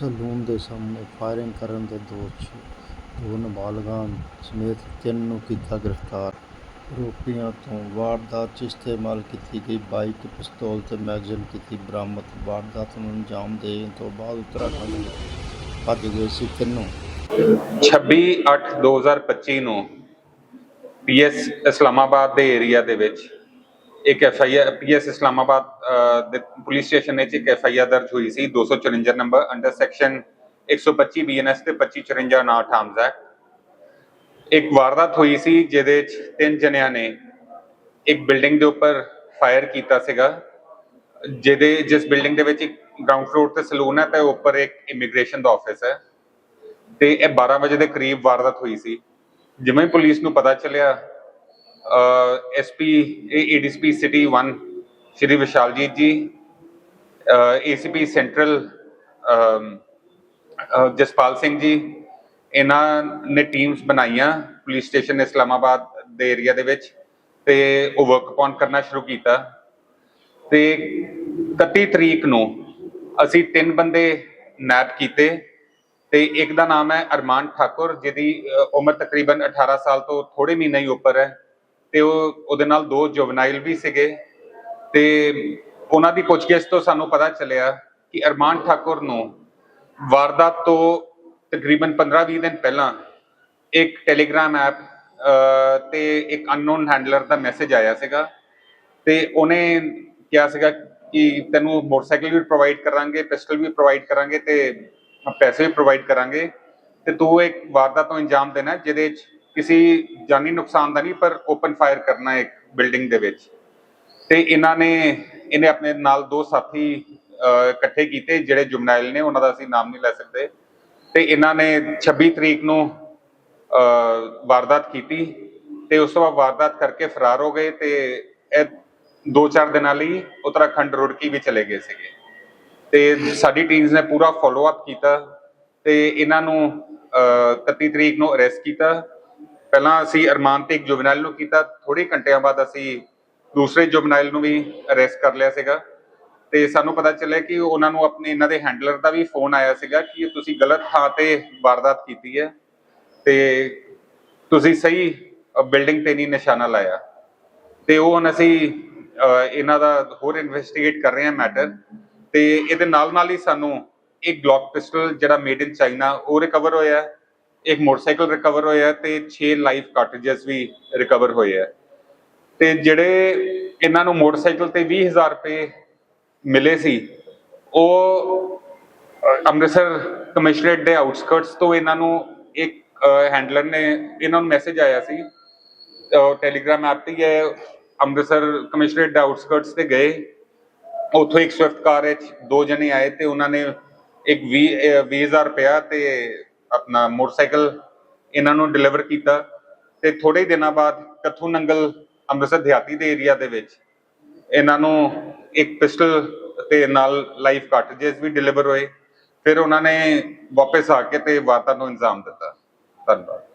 ਸਾਹਮਣੇ ਫਾਇਰਿੰਗ ਕਰਨ ਦੇ ਦੋਸ਼ 'ਚ ਦੋ ਨਾਬਾਲਗਾਂ ਸਮੇਤ ਤਿੰਨ ਨੂੰ ਕੀਤਾ ਗ੍ਰਿਫਤਾਰ। ਆਰੋਪੀਆਂ ਤੋਂ ਵਾਰਦਾਤ 'ਚ ਇਸਤੇਮਾਲ ਕੀਤੀ ਗਈ ਬਾਈਕ, ਪਿਸਤੌਲ ਤੇ ਮੈਗਜ਼ੀਨ ਕੀਤੀ ਬਰਾਮਦ। ਵਾਰਦਾਤ ਨੂੰ ਅੰਜਾਮ ਦੇਣ ਤੋਂ ਬਾਅਦ ਉੱਤਰਾਖੰਡ ਭੱਜ ਗਏ ਸੀ ਤਿੰਨੋਂ। 26/8/2025 ਨੂੰ ਪੀਐਸ ਇਸਲਾਮਾਬਾਦ ਦੇ ਏਰੀਆ ਦੇ ਵਿੱਚ ਇੱਕ F I R P PS Islamabad ਦੇ ਪੁਲਿਸ ਸਟੇਸ਼ਨ ਵਿੱਚ ਇੱਕ ਐੱਫ ਆਈ ਆਰ ਦਰਜ ਹੋਈ ਸੀ 254 ਨੰਬਰ ਅੰਡਰ ਸੈਕਸ਼ਨ 125 ਬੀਐਨਐਸ ਤੇ 2554 ਨਾਟ ਆਰਮਸ ਐਕਟ ਇੱਕ ਵਾਰਦਾਤ ਹੋਈ ਸੀ ਜਿਹਦੇ ਵਿੱਚ ਤਿੰਨ ਜਣਿਆਂ ਨੇ ਇੱਕ ਬਿਲਡਿੰਗ ਦੇ ਉੱਪਰ ਫਾਇਰ ਕੀਤਾ ਸੀਗਾ, ਜਿਹਦੇ, ਜਿਸ ਬਿਲਡਿੰਗ ਦੇ ਵਿੱਚ ਇੱਕ ਗਰਾਊਂਡ ਫਲੋਰ ਤੇ ਸਲੂਨ ਹੈ ਤੇ ਉੱਪਰ ਇੱਕ ਇਮੀਗ੍ਰੇਸ਼ਨ ਦਾ ਆਫਿਸ ਹੈ। ਤੇ ਇਹ 12 ਵਜੇ ਦੇ ਕਰੀਬ ਵਾਰਦਾਤ ਹੋਈ ਸੀ। ਜਿਵੇਂ ਪੁਲਿਸ ਨੂੰ ਪਤਾ ਚੱਲਿਆ SP ਏਡੀਸਪੀ city 1 Shri Vishaljit ji ACP central um, ah, Jaspal Singh ji ਇਹਨਾਂ ਨੇ ਟੀਮਸ ਬਣਾਈਆਂ ਪੁਲਿਸ ਸਟੇਸ਼ਨ ਇਸਲਾਮਾਬਾਦ ਦੇ ਏਰੀਆ ਦੇ ਵਿੱਚ ਤੇ ਉਹ ਵਰਕ ਅਪਨ ਕਰਨਾ ਸ਼ੁਰੂ ਕੀਤਾ। ਤੇ 31 ਤਰੀਕ ਨੂੰ ਅਸੀਂ ਤਿੰਨ ਬੰਦੇ ਨੈਪ ਕੀਤੇ ਤੇ ਇੱਕ ਦਾ ਨਾਮ ਹੈ ਅਰਮਾਨ ਠਾਕੁਰ ਜਿਹਦੀ ਉਮਰ ਤਕਰੀਬਨ 18 ਸਾਲ ਤੋਂ ਥੋੜੇ ਮਹੀਨੇ ਹੀ ਉੱਪਰ ਹੈ। ਤੇ ਉਹ ਉਹਦੇ ਨਾਲ ਦੋ ਜੁਵਨਾਈਲ ਵੀ ਸੀਗੇ ਤੇ ਉਹਨਾਂ ਦੀ ਪੁੱਛਗਿੱਛ ਤੋਂ ਸਾਨੂੰ ਪਤਾ ਚੱਲਿਆ ਕਿ ਅਰਮਾਨ ਠਾਕੁਰ ਨੂੰ ਵਾਰਦਾਤ ਤੋਂ ਤਕਰੀਬਨ 15-20 ਦਿਨ ਪਹਿਲਾਂ ਇੱਕ ਟੈਲੀਗ੍ਰਾਮ ਐਪ ਤੇ ਇੱਕ ਅਨਨੋਨ ਹੈਂਡਲਰ ਦਾ ਮੈਸੇਜ ਆਇਆ ਸੀਗਾ ਤੇ ਉਹਨੇ ਕਿਹਾ ਸੀਗਾ ਕਿ ਤੈਨੂੰ ਮੋਟਰਸਾਈਕਲ ਵੀ ਪ੍ਰੋਵਾਈਡ ਕਰਾਂਗੇ, ਪਿਸਟਲ ਵੀ ਪ੍ਰੋਵਾਈਡ ਕਰਾਂਗੇ ਤੇ ਪੈਸੇ ਵੀ ਪ੍ਰੋਵਾਈਡ ਕਰਾਂਗੇ ਤੇ ਤੂੰ ਇੱਕ ਵਾਰਦਾਤ ਤੋਂ ਇੰਜਾਮ ਦੇਣਾ, ਜਿਹਦੇ ਵਿੱਚ ਕਿਸੇ ਜਾਨੀ ਨੁਕਸਾਨ ਦਾ ਨਹੀਂ ਪਰ ਓਪਨ ਫਾਇਰ ਕਰਨਾ ਇੱਕ ਬਿਲਡਿੰਗ ਦੇ ਵਿੱਚ। ਤੇ ਇਹਨਾਂ ਨੇ ਇਹਨੇ ਆਪਣੇ ਨਾਲ ਦੋ ਸਾਥੀ ਇਕੱਠੇ ਕੀਤੇ ਜਿਹੜੇ ਜੁਮਨਾਈਲ ਨੇ ਉਹਨਾਂ ਦਾ ਅਸੀਂ ਨਾਮ ਨਹੀਂ ਲੈ ਸਕਦੇ। ਤੇ ਇਹਨਾਂ ਨੇ 26 ਤਰੀਕ ਨੂੰ ਵਾਰਦਾਤ ਕੀਤੀ। ਤੇ ਉਸ ਤੋਂ ਬਾਅਦ ਵਾਰਦਾਤ ਕਰਕੇ ਫਰਾਰ ਹੋ ਗਏ ਤੇ ਇਹ ਦੋ ਚਾਰ ਦਿਨਾਂ ਲਈ ਉੱਤਰਾਖੰਡ ਰੁੜਕੀ ਵੀ ਚਲੇ ਗਏ ਸੀਗੇ। ਤੇ ਸਾਡੀ ਟੀਮਸ ਨੇ ਪੂਰਾ ਫਾਲੋ ਅਪ ਕੀਤਾ ਤੇ ਇਹਨਾਂ ਨੂੰ ਅਹ, 31 ਤਰੀਕ ਨੂੰ ਅਰੈਸਟ ਕੀਤਾ। ਪਹਿਲਾਂ ਅਸੀਂ ਅਰਮਾਨ ਤੇ ਇੱਕ ਜੁਵਨਾਈਲ ਨੂੰ ਕੀਤਾ ਥੋੜੇ ਘੰਟਿਆਂ ਬਾਅਦ ਅਸੀਂ ਦੂਸਰੇ ਜੁਵਨਾਈਲ ਨੂੰ ਵੀ ਅਰੈਸਟ ਕਰ ਲਿਆ ਸੀਗਾ। ਤੇ ਸਾਨੂੰ ਪਤਾ ਚੱਲਿਆ ਕਿ ਉਹਨਾਂ ਨੂੰ ਆਪਣੇ, ਇਹਨਾਂ ਦੇ ਹੈਂਡਲਰ ਦਾ ਵੀ ਫੋਨ ਆਇਆ ਸੀਗਾ ਕਿ ਤੁਸੀਂ ਗਲਤ ਥਾਂ ਤੇ ਵਾਰਦਾਤ ਕੀਤੀ ਹੈ ਤੇ ਤੁਸੀਂ ਸਹੀ ਬਿਲਡਿੰਗ ਤੇ ਨਹੀਂ ਨਿਸ਼ਾਨਾ ਲਾਇਆ। ਤੇ ਉਹ ਹੁਣ ਅਸੀਂ ਇਹਨਾਂ ਦਾ ਹੋਰ ਇਨਵੈਸਟੀਗੇਟ ਕਰ ਰਹੇ ਹਾਂ ਮੈਟਰ ਤੇ ਇਹਦੇ ਨਾਲ ਨਾਲ ਹੀ ਸਾਨੂੰ ਇੱਕ ਗਲੌਕ ਪਿਸਟਲ ਜਿਹੜਾ ਮੇਡ ਇਨ ਚਾਈਨਾ ਉਹ ਰਿਕਵਰ ਹੋਇਆ। ਇੱਕ ਮੋਟਰਸਾਈਕਲ ਰਿਕਵਰ ਹੋਇਆ ਹੈ ਤੇ 6 ਲਾਈਫ ਕਾਰਟ੍ਰਿਜਸ ਵੀ ਰਿਕਵਰ ਹੋਏ ਹੈ। ਤੇ ਜਿਹੜੇ ਇਹਨਾਂ ਨੂੰ ਮੋਟਰਸਾਈਕਲ ਤੇ 20000 ਰੁਪਏ ਮਿਲੇ ਸੀ, ਉਹ ਅੰਮ੍ਰਿਤਸਰ ਕਮਿਸ਼ਨਰੇਟ ਦੇ ਆਊਟਸਕਰਟਸ ਤੋਂ ਇਹਨਾਂ ਨੂੰ ਇੱਕ ਹੈਂਡਲਰ ਨੇ ਇਹਨਾਂ ਨੂੰ ਮੈਸੇਜ ਆਇਆ ਸੀ ਟੈਲੀਗ੍ਰਾਮ ਐਪ ਤੇ ਗਏ ਅੰਮ੍ਰਿਤਸਰ ਕਮਿਸ਼ਨਰੇਟ ਦੇ ਆਊਟਸਕਰਟਸ ਤੇ ਗਏ। ਉੱਥੋਂ ਇੱਕ ਸਵਿਫਟ ਕਾਰ ਵਿੱਚ ਦੋ ਜਣੇ ਆਏ ਤੇ ਉਹਨਾਂ ਨੇ ਇੱਕ 20 ਅਹ 20000 ਰੁਪਇਆ ਤੇ ਆਪਣਾ ਮੋਟਰਸਾਈਕਲ ਇਹਨਾਂ ਨੂੰ ਡਿਲੀਵਰ ਕੀਤਾ ਤੇ ਥੋੜੇ ਦਿਨਾਂ ਬਾਅਦ ਕੱਥੂ ਨੰਗਲ ਅੰਮ੍ਰਿਤਸਰ ਦਿਹਾਤੀ ਦੇ ਏਰੀਆ ਦੇ ਵਿੱਚ ਇਹਨਾਂ ਨੂੰ ਇੱਕ ਪਿਸਟਲ ਤੇ ਨਾਲ ਲਾਈਫ ਕਾਰਟ੍ਰਿਜਸ ਵੀ ਡਿਲੀਵਰ ਹੋਏ। ਫਿਰ ਉਹਨਾਂ ਨੇ ਵਾਪਸ ਆ ਕੇ ਤੇ ਵਾਰਤਾ ਨੂੰ ਇੰਜ਼ਾਮ ਦਿੱਤਾ। ਧੰਨਵਾਦ।